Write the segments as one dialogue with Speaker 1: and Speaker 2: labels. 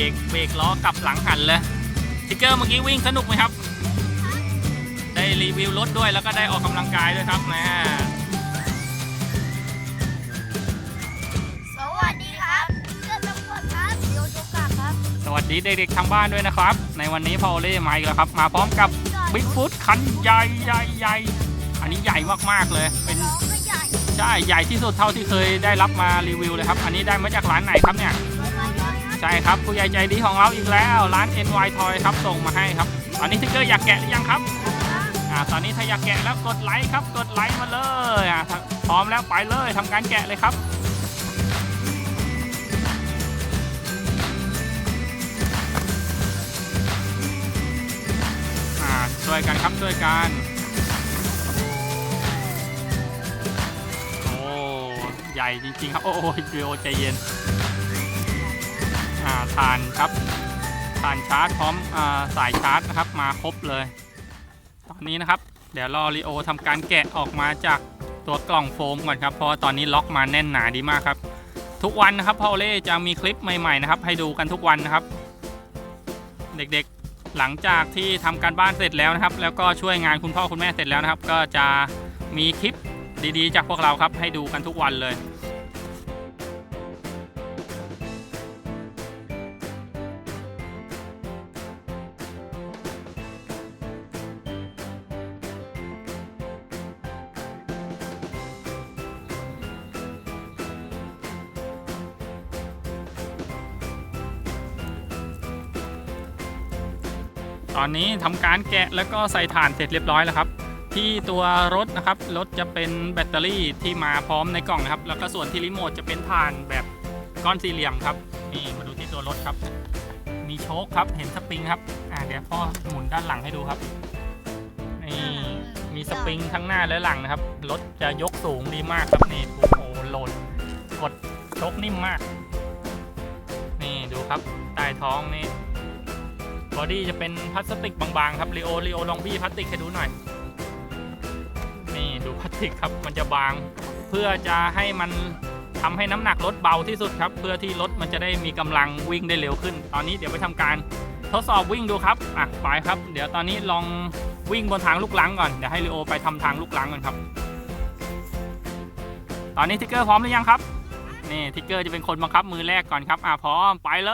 Speaker 1: รกเบรกล้อกลับหลังหันเลยทิกเกอร์เมื่อกี้วิ่งสนุกไหมครับ ได้รีวิวรถด้วยแล้วก็ได้ออกกำลังกายด้วยครับนะ
Speaker 2: สวัสดีครับเพื่อนตำรวจครับโยโยกะครับ
Speaker 1: สวัสดีเด็กๆทางบ้านด้วยนะครับ ในวันนี้พอลเล่มาอีกแล้วครับ มาพร้อมกับบิ๊กฟุตคันใหญ่ใหญ่ใหญ่อันนี้ใหญ่มากๆเลยเป็น
Speaker 2: น้องก็ใหญ่
Speaker 1: ใช่ใหญ่ที่สุดเท่าที่เคยได้รับมารีวิวเลยครับ อันนี้ได้มาจากร้านไหนครับเนี่ย
Speaker 2: น้อยๆครับ
Speaker 1: ใช่ครับผู้ใหญ่ใจดีของเราอีกแล้ว ร้าน NY Toy ครับส่งมาให้ครับ ตอนนี้ทิกเกอร์อยากแกะหรือยังครับอ่าตอนนี้ถ้าอยากแกะแล้วกดไลค์ครับ กดไลค์มาเลยอ่าถ้าพร้อมแล้วไปเลยทำการแกะเลยครับอ่าช่วยกันครับช่วยกันโอ้ใหญ่จริงๆครับ โอ้โหเดียวใจเย็นาทานครับทานชาร์จพร้อมอสายชาร์จนะครับมาครบเลย ตอนนี้นะครับ เดี๋ยวรอรีโอทำการแกะออกมาจากตัวกล่องโฟมก่อนครับเพราะตอนนี้ล็อกมาแน่นหนาดีมากครับ ทุกวันนะครับพอเล่จะมีคลิปใหม่ๆนะครับ ให้ดูกันทุกวันนะครับ เด็กๆหลังจากที่ทำการบ้านเสร็จแล้วนะครับ แล้วก็ช่วยงานคุณพ่อคุณแม่เสร็จแล้วนะครับ ก็จะมีคลิปดีๆ จากพวกเราครับให้ดูกันทุกวันเลย อนนี้ทำการแกะแล้วก็ใส่ถ่านเสร็จเรียบร้อยแล้วครับ ที่ตัวรถนะครับรถจะเป็นแบตเตอรี่ที่มาพร้อมในกล่องนะครับ แล้วก็ส่วนที่รีโมทจะเป็นถ่านแบบก้อนสี่เหลี่ยมครับนี่มาดูที่ตัวรถครับ มีโชคครับเห็นสปริงครับอ่าเดี๋ยวพ่อหมุนด้านหลังให้ดูครับนี่มีสปริงทั้งหน้าและหลังนะครับรถจะยกสูงดีมากครับนี่โอ้โหโหลดกดโชคนิ่มมาก นี่ดูครับใต้ท้องนี่ บอดี้จะเป็นพลาสติกบางๆครับลีโอลีโอลองบี้พลาสติกให้ดูหน่อย นี่ดูพลาสติกครับมันจะบาง เพื่อจะให้มันทำให้น้ำหนักรถเบาที่สุดครับ เพื่อที่รถมันจะได้มีกำลังวิ่งได้เร็วขึ้น ตอนนี้เดี๋ยวไปทำการทดสอบวิ่งดูครับอะไปครับ เดี๋ยวตอนนี้ลองวิ่งบนทางลูกลังก่อนเดี๋ยวให้ลีโอไปทำทางลูกลังก่อนครับ ตอนนี้ทิกเกอร์พร้อมหรือยังครับนี่ทิกเกอร์จะเป็นคนบังคับมือแรกก่อนครับอะพร้อมไปเล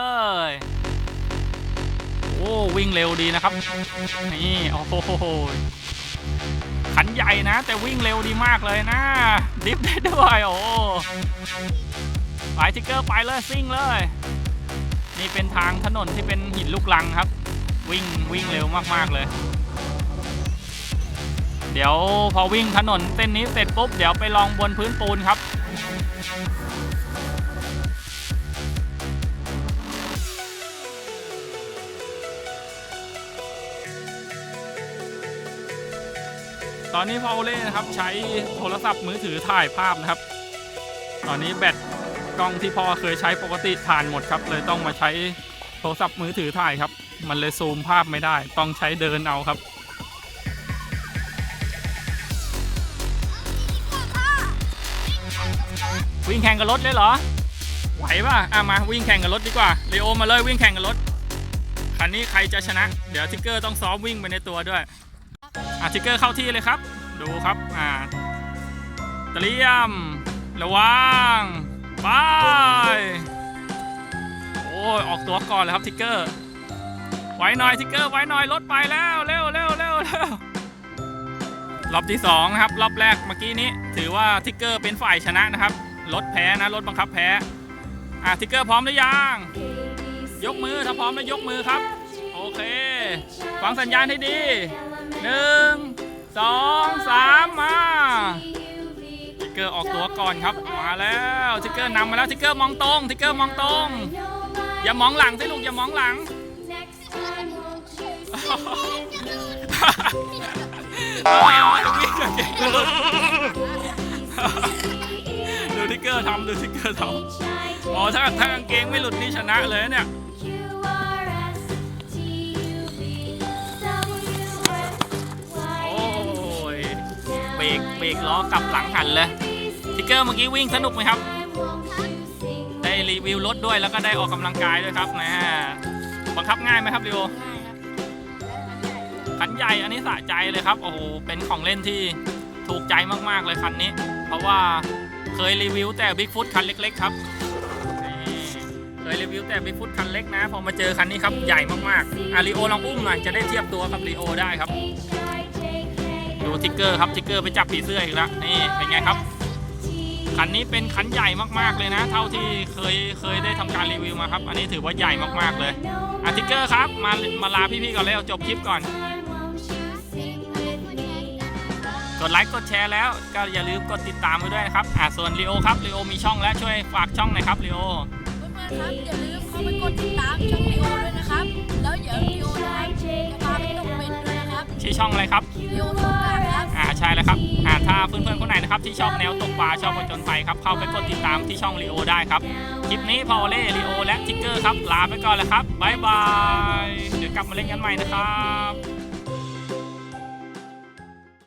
Speaker 1: ย โอ้วิ่งเร็วดีนะครับ นี่โอ้โหขันใหญ่นะ แต่วิ่งเร็วดีมากเลยนะ ดิฟได้ด้วยโอ้ไปทิกเกอร์ไปเลยซิ่งเลย นี่เป็นทางถนนที่เป็นหินลูกลังครับ วิ่งวิ่งเร็วมากๆเลย เดี๋ยวพอวิ่งถนนเส้นนี้เสร็จปุ๊บเดี๋ยวไปลองบนพื้นปูนครับ ตอนนี้พอเล่นะครับใช้โทรศัพท์มือถือถ่ายภาพนะครับ ตอนนี้แบตกล้องที่พ่อเคยใช้ปกติถ่านหมดครับ เลยต้องมาใช้โทรศัพท์มือถือถ่ายครับ มันเลยซูมภาพไม่ได้ ต้องใช้เดินเอาครับวิ่งแข่งกับรถเลยเหรอ ไหวป่ะอะมาวิ่งแข่งกับรถดีกว่าเรโอมาเลยวิ่งแข่งกับรถ คันนี้ใครจะชนะ เดี๋ยวทิกเกอร์ต้องซ้อมวิ่งไปในตัวด้วย ทิกเกอร์เข้าที่เลยครับ ดูครับอ่าเตรียม ระวังไปโอ้ยออกตัวก่อนเลยครับทิกเกอร์ ไว้หน่อยทิกเกอร์ไว้หน่อยรถไปแล้วเร็วเร็วเร็วเร็วรอบที่สองนะครับรอบแรกเมื่อกี้นี้ ถือว่าทิกเกอร์เป็นฝ่ายชนะนะครับรถแพ้นะรถบังคับแพ้อะทิกเกอร์พร้อมหรือยังยกมือถ้าพร้อมแล้วยกมือครับ โอเค ฟังสัญญาณให้ดี หนึ่งสองสามมาทิกเกอร์ออกตัวก่อนครับ มาแล้วทิกเกอร์นำมาแล้วทิกเกอร์มองตรงทิกเกอร์มองตรง อย่ามองหลังสิลูกอย่ามองหลัง ดูทิกเกอร์ทำดูทิกเกอร์ทำอ๋อถ้าถ้ากางเกงไม่หลุดนี่ชนะเลยเนี่ย รกเบรกล้อกลับหลังหันเลยทิกเกอร์เมื่อกี้วิ่งสนุกไหมครับ ได้รีวิวรถด้วยแล้วก็ได้ออกกำลังกายด้วยครับแหมบังคับง่ายไหมครับลีโอ
Speaker 2: ง่ายครับ
Speaker 1: คันใหญ่อันนี้สะใจเลยครับโอ้โหเป็นของเล่นที่ถูกใจมากๆเลยคันนี้ เพราะว่าเคยรีวิวแต่บิ๊กฟุตคันเล็ก ๆ ครับเคยรีวิวแต่บิ๊กฟุตคันเล็กนะ พอมาเจอคันนี้ครับใหญ่มากๆอาริโอลองอุ้มหน่อยจะได้เทียบตัวกับรีโอได้ครับ ดูทิกเกอร์ครับทิกเกอร์ไปจับผีเสื้ออีกแล้วนี่เป็นไงครับคันนี้เป็นคันใหญ่มากๆเลยนะ เท่าที่เคยเคยได้ทำการรีวิวมาครับ อันนี้ถือว่าใหญ่มากๆเลยอะทิกเกอร์ครับมามาลาพี่ๆก่อนแล้วจบคลิปก่อนกดไลค์กดแชร์แล้วก็อย่าลืมกดติดตามไปด้วยนะครับอ่าส่วนลีโอครับลีโอมีช่องแล้วช่วยฝากช่องหน่อยครับลีโอ
Speaker 2: เพื่อนๆครับอย่าลืมเข้าไปกดติดตามช่องลีโอด้วยนะครับแล้วเดี๋ยวลีโอ
Speaker 1: ชื่อช่องอะไรครับ
Speaker 2: ลีโอโชกาครับ
Speaker 1: อ่าใช่แล้วครับอ่าถ้าเพื่อนๆคนไหนนะครับที่ชอบแนวตกปลาชอบผจญภัยครับเข้าไปกดติดตามที่ช่องลีโอได้ครับคลิปนี้พอเล่ลีโอและทิกเกอร์ครับลาไปก่อนแล้วครับบ๊ายบายเดี๋ยวกลับมาเล่นกันใหม่นะครับ